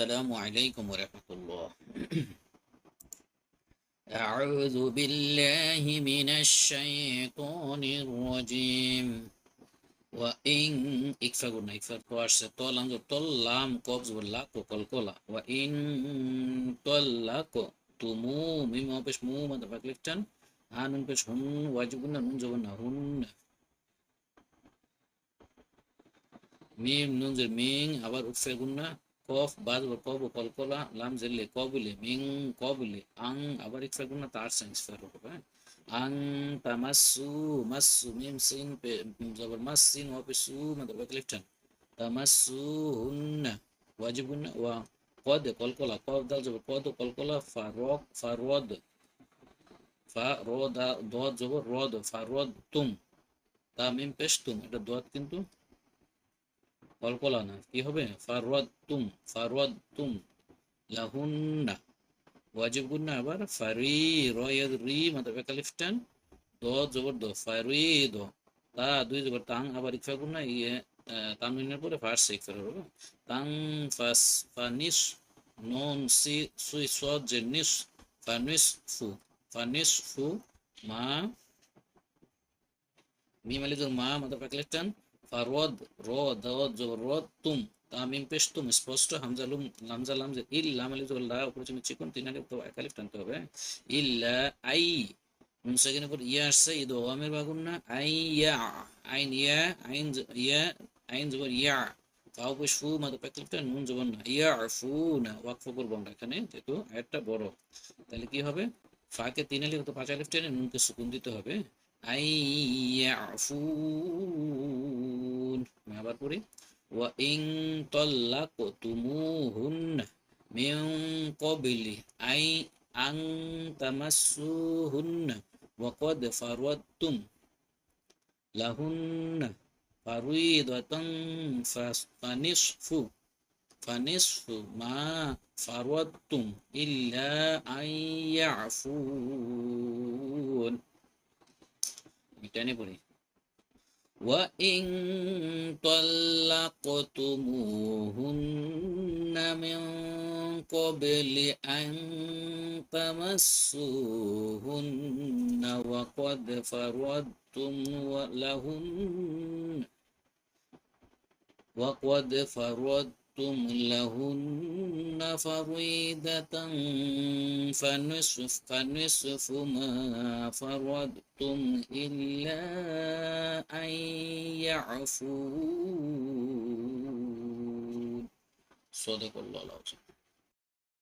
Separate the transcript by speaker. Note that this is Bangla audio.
Speaker 1: السلام عليكم ورحمة الله أعوذ بالله من الشيطان الرجيم وإن إكفا قلنا إكفا قواش طولان طولام قبز واللاك وقل قولا وإن طلاك تمو مما بش مو ما دفاق لكتن هانون بش هن واجبنا نون جبنا هن ميم نون زر مين أبار أكفا কফ বাদ কব কলকলা লাম, জেলে, কবলে, মিং, কবলে, আং, আবার ইকফে গুন্না তার সাইন্স ফের হবে আং তামাসু মাসু মিম, সিন জবর, মাস, সিন ওয়া পে, সু বাক লিফটান তামাসু হুন্না ওয়াজিব গুন্না ওয়া قد কলকলা কফ, দাল, জবর, কদ কলকলা ফারক ফারদ ফারদ দদ, জবর, রদ ফারদ তুম, তা, মিম, পেশ, তুম, এটা দদ কিন্তু কলকলা না কি হবে? ফারওয়াদ তুম ফারওয়াদ তুম লাহুন্না। ওয়াজিব গুন্না আবার ফারি রয়াদ রি মাথা বেকা লিফটান, দ জবর দ ফারি দ তা দুই জবর, তাং আবার ইকফা গুন্না ইয়ে তানবিনের পরে ফার্স্ট ইকফা হবে তাং ফাস, ফানিস, নন, সি, সুই, সদ যে নিস, ফানিস, ফু। ফানিস, ফু, মা, মিম আলি মা মাথা বেকা লিফটান ফারওয়াদ র, দাওয়াত তুম, তামিম, পেশ, তুম, স্পষ্ট, হামজা, লুম, লামজা লামজা ইল লাম আলি জবর, লা উপরে চিকন, তিন আলি তো একালিফ টানতে হবে। ইল্লা, আই নুন উপর ইয়া আসছে ওয়ামের বাগুন না, আই, ইয়া, আইন ইয়া আইন ইয়া, আইন, জবর, ইয়া, তাও পেশ, ফু, মাদা নুন, জবর না, ইয়া, ফু, না, ওয়াকফ করব আমরা এখানে যেহেতু আয়াতটা বড়, তাহলে কি হবে? ফাকে তিন আলি তো পাঁচ আলিফ টেনে নুনকে সুকুন দিতে হবে। আই ইয়াফুন আবার পড়ি ওয়া ইন তাল্লাকতুমুহুন্না মিন ক্বাবলি আই আন তামাসসুহুন্না ওয়া ক্বাদ ফারাদতুম লাহুন্না ফারিদাতান ফানিসফু ফানিসফু মা ফারাদতুম ইল্লা আন ইয়াফুন টেনে পড়ি وإن طلقتموهن من قبل أن تمسوهن وقد فرضتم لهن وقد فرضتم فرضتم لهن فريدة فنصف فنصف ما فرضتم إلا أن يعفون صدق الله العظيم.